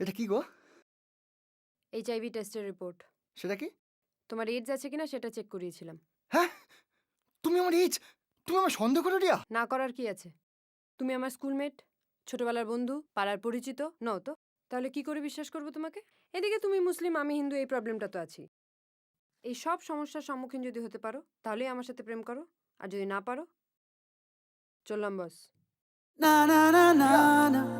এটা কি গো? এইচআইভি টেস্টের রিপোর্ট সেটা কি? তোমার এইডস আছে কিনা সেটা চেক করিয়েছিলাম। হ্যাঁ? তুমি আমার এইজ তুমি আমার সন্দেহ করে রিয়া। না করার কি আছে? তুমি আমার স্কুলমেট ছোটবেলার বন্ধু পাড়ার পরিচিত নও তো? তাহলে কি করে বিশ্বাস করব তোমাকে? এদিকে তুমি মুসলিম আমি হিন্দু এই প্রবলেমটা তো আছি এই সব সমস্যার সম্মুখীন যদি হতে পারো তাহলেই আমার সাথে প্রেম করো আর যদি না পারো চললাম বস না না না না na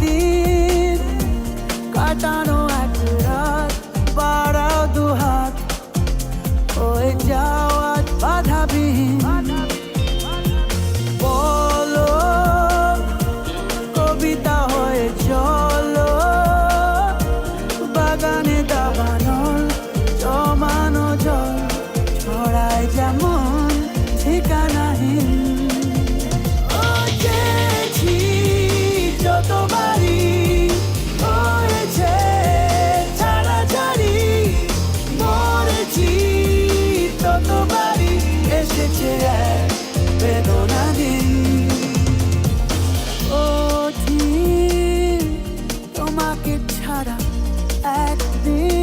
দিন কাটানো এসেছে এক বেদনা তোমাকে ছাড়া একদিন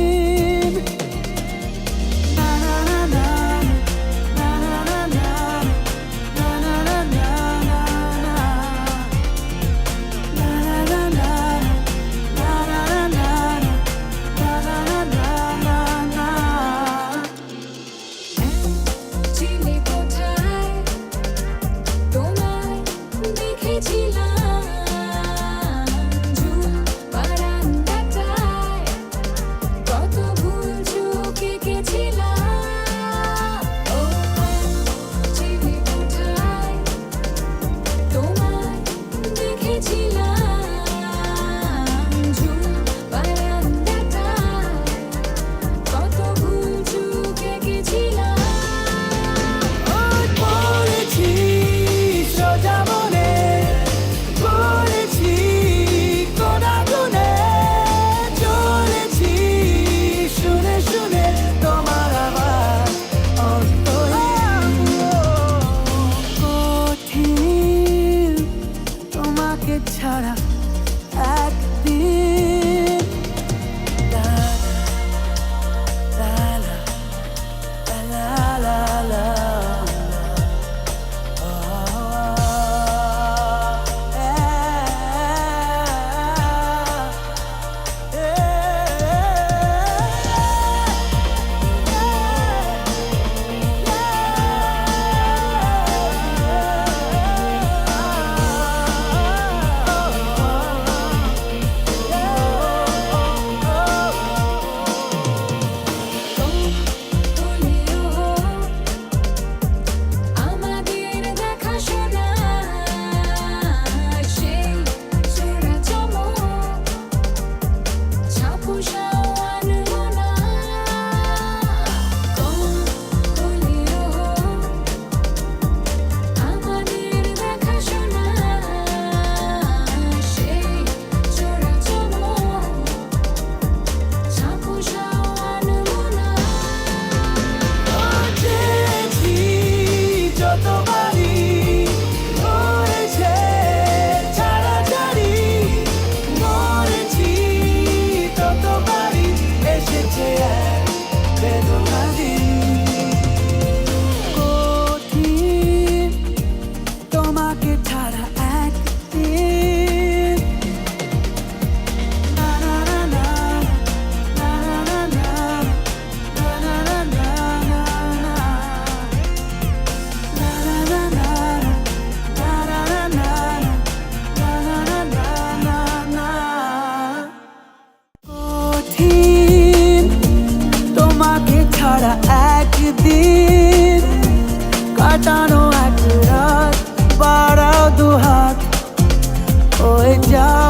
কঠিন। তোমাকে ছাড়া একদিন কাটানো এক রাত বাড়াও দুহাত হয়ে বাধাবিহীন